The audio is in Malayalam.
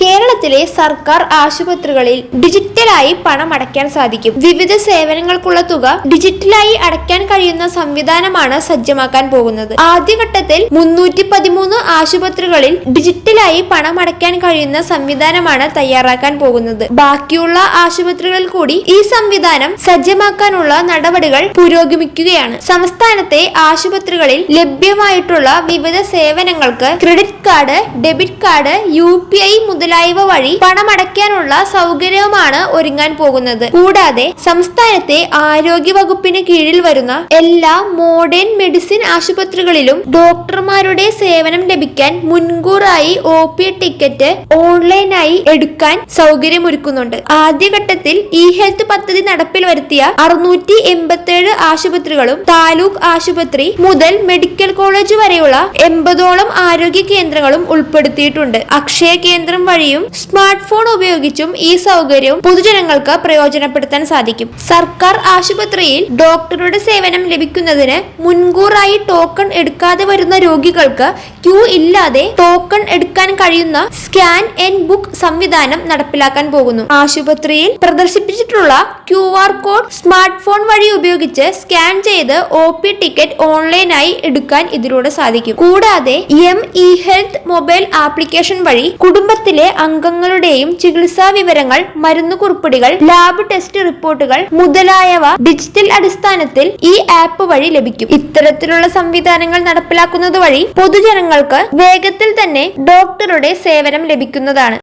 കേരളത്തിലെ സർക്കാർ ആശുപത്രികളിൽ ഡിജിറ്റലായി പണം അടയ്ക്കാൻ സാധിക്കും. വിവിധ സേവനങ്ങൾക്കുള്ള തുക ഡിജിറ്റലായി അടയ്ക്കാൻ കഴിയുന്ന സംവിധാനമാണ് സജ്ജമാക്കാൻ പോകുന്നത്. ആദ്യഘട്ടത്തിൽ മുന്നൂറ്റി പതിമൂന്ന് ആശുപത്രികളിൽ ഡിജിറ്റലായി പണം അടയ്ക്കാൻ കഴിയുന്ന സംവിധാനമാണ് തയ്യാറാക്കാൻ പോകുന്നത്. ബാക്കിയുള്ള ആശുപത്രികളിൽ കൂടി ഈ സംവിധാനം സജ്ജമാക്കാനുള്ള നടപടികൾ പുരോഗമിക്കുകയാണ്. സംസ്ഥാനത്തെ ആശുപത്രികളിൽ ലഭ്യമായിട്ടുള്ള വിവിധ സേവനങ്ങൾക്ക് credit card debit card U P മുതലായവ വഴി പണമടയ്ക്കാനുള്ള സൗകര്യവുമാണ് ഒരുങ്ങാൻ പോകുന്നത്. കൂടാതെ സംസ്ഥാനത്തെ ആരോഗ്യ വകുപ്പിന് കീഴിൽ വരുന്ന എല്ലാ മോഡേൺ മെഡിസിൻ ആശുപത്രികളിലും ഡോക്ടർമാരുടെ സേവനം ലഭിക്കാൻ മുൻകൂറായി ഒ പി ടിക്കറ്റ് ഓൺലൈനായി എടുക്കാൻ സൗകര്യമൊരുക്കുന്നുണ്ട്. ആദ്യഘട്ടത്തിൽ ഇ ഹെൽത്ത് പദ്ധതി നടപ്പിൽ വരുത്തിയ അറുന്നൂറ്റി എൺപത്തേഴ് ആശുപത്രികളും താലൂക്ക് ആശുപത്രി മുതൽ മെഡിക്കൽ കോളേജ് വരെയുള്ള എൺപതോളം ആരോഗ്യ കേന്ദ്രങ്ങളും ഉൾപ്പെടുത്തിയിട്ടുണ്ട്. അക്ഷയ കേന്ദ്രം വഴിയും സ്മാർട്ട് ഫോൺ ഉപയോഗിച്ചും ഈ സൗകര്യവും പൊതുജനങ്ങൾക്ക് പ്രയോജനപ്പെടുത്താൻ സാധിക്കും. സർക്കാർ ആശുപത്രിയിൽ ഡോക്ടറുടെ സേവനം ലഭിക്കുന്നതിന് മുൻകൂറായി ടോക്കൺ എടുക്കാതെ വരുന്ന രോഗികൾക്ക് ക്യൂ ഇല്ലാതെ ടോക്കൺ എടുക്കാൻ കഴിയുന്ന സ്കാൻ ആൻഡ് ബുക്ക് സംവിധാനം നടപ്പിലാക്കാൻ പോകുന്നു. ആശുപത്രിയിൽ പ്രദർശിപ്പിച്ചിട്ടുള്ള Q R code smart phone വഴി ഉപയോഗിച്ച് സ്കാൻ ചെയ്ത് ഒ പി ടിക്കറ്റ് ഓൺലൈനായി എടുക്കാൻ ഇതിലൂടെ സാധിക്കും. കൂടാതെ M E health mobile application വഴി കുടുംബത്തിലെ അംഗങ്ങളുടെയും ചികിത്സാ വിവരങ്ങൾ മരുന്നുകുറിപ്പടികൾ ലാബ് ടെസ്റ്റ് റിപ്പോർട്ടുകൾ മുതലായവ ഡിജിറ്റൽ അടിസ്ഥാനത്തിൽ ഈ ആപ്പ് വഴി ലഭിക്കും. ഇത്തരത്തിലുള്ള സംവിധാനങ്ങൾ നടപ്പിലാക്കുന്നത് വഴി പൊതുജനങ്ങൾക്ക് വേഗത്തിൽ തന്നെ ഡോക്ടറുടെ സേവനം ലഭിക്കുന്നതാണ്.